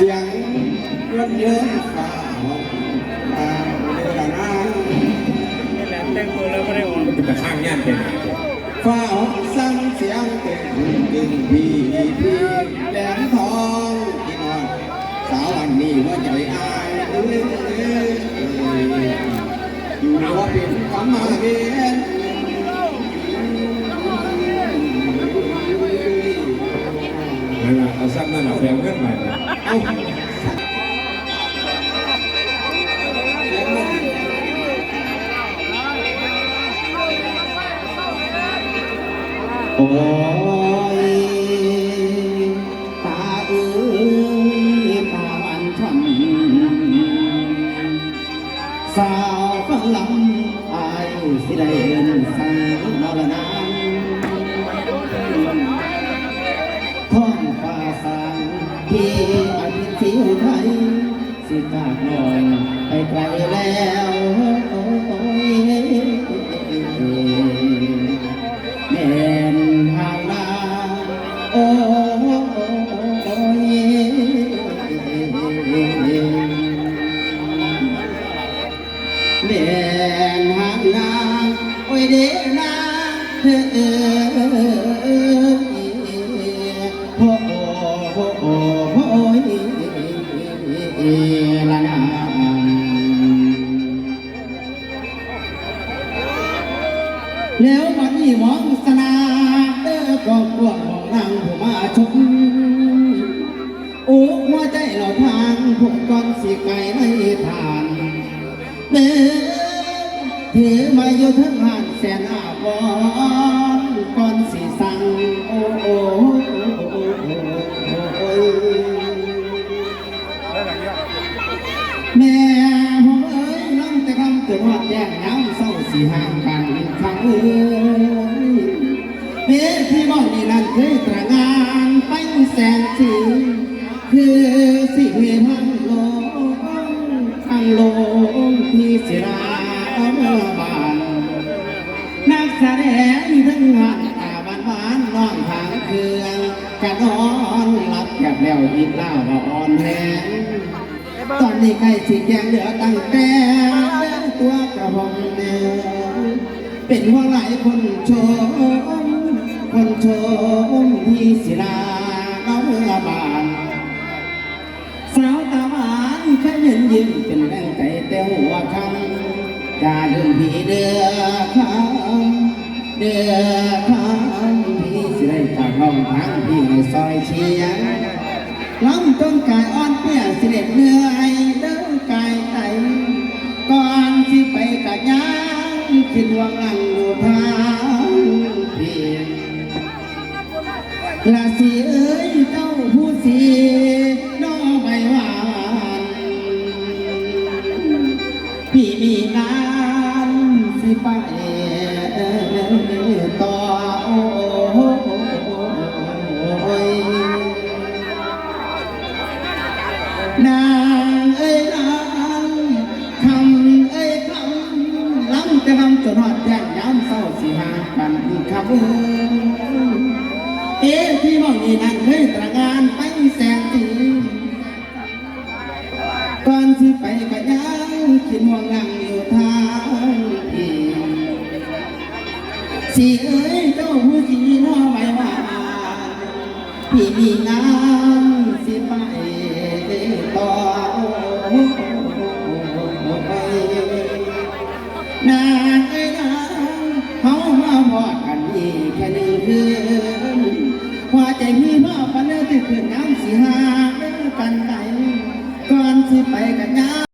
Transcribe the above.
เสียงรถเยอะฝ่าห้องตาเรือนานี่แหละแต่งตัวแล้วไม่ได้ออกมันเป็นตะข้างย่านเป็นฝ่าหองสั่งเสียงเต็มจึงพี่พี่แหลมทองพี่น้องสาวันนี้ว่าใจอายเอ้ยอยู่ว่าเป็นความมาเวียนนั่นแหละเอาซ้ำนั่นเอาแพงเงินมาเนี่ โอ้ยตาเอ้ยตาวันทำสาวฟังลำอายสิได้เอินสางนรนามท้องฟ้าสางที่ สิกาดนอนไปไกลแล้วโอ้ยแม่นทางนาโอ้ยแม่นทางนาโอ้ยเด้นาเฮ้อ แล้ววันนี้มองสนาเด้อกองพวกของนางผู้มาชมโอ้หัวใจเราทางพวกก้อนสีไก่ในทานเด้อถือมาอยู่ทั้งหานแสนอาบอนก้อนสีสังโอ้โอ้โอ้โอ้แม่ผมเอ้ยน้ำแต่คำเกิดว่าแย่งน้ำเศร้าสีห่างกัน เอ้ยเฮ้ที่บ้านนี่นั่นเคยตระงานไปแสนสีคือสิเวทังโลงทางโลงที่สิราเมื่อบานนักแสดงทั้งหันตาบานหวานน้องทางเครื่องกะนอนหลับอยากแล้วยิบเล่าว่าอ่อนแรงตอนนี้ใกล้สิแกงเหลือตั้งแต่ตัวกระหองเดิน เป็นห่วงหลายคนชม คนชมที่ศิลาเราเมื่อบานสาวตาหวานแค่ยืนยิ้มเป็นแรงใจแต่หัวคำจะลืมพี่เดือคำเดือคำพี่สิได้จากห้องทางพี่ซอยเชียงล้ำจนกายอ่อนเปี้ย ลาสีเอ้ยเจ้าผู้สีน้องใบหวานพี่มีงานสิไปต่อโอ้ยนางเอ้ยนางคำเอ้ยคำล้ำจะคำจนหอดแจ้งย้ำเศร้าสิหากันคำเอ้ย เอ๊ที่มองนี่นั่นเคยตรงานไปแสนสีก่อนสิไปกะยังคิดห่วงงังอยู่ทางพี่สิเอ้ยเจ้าผู้สีน้อไว้ว่าพี่มีงานสิไปต่อนานเอ้ยนาเขามาพอดกันอีกแค่หนึ่งคืน ใจพี่มาปันเนื้อที่คืนน้ำสีหากันไปก่อนสิไปกันยา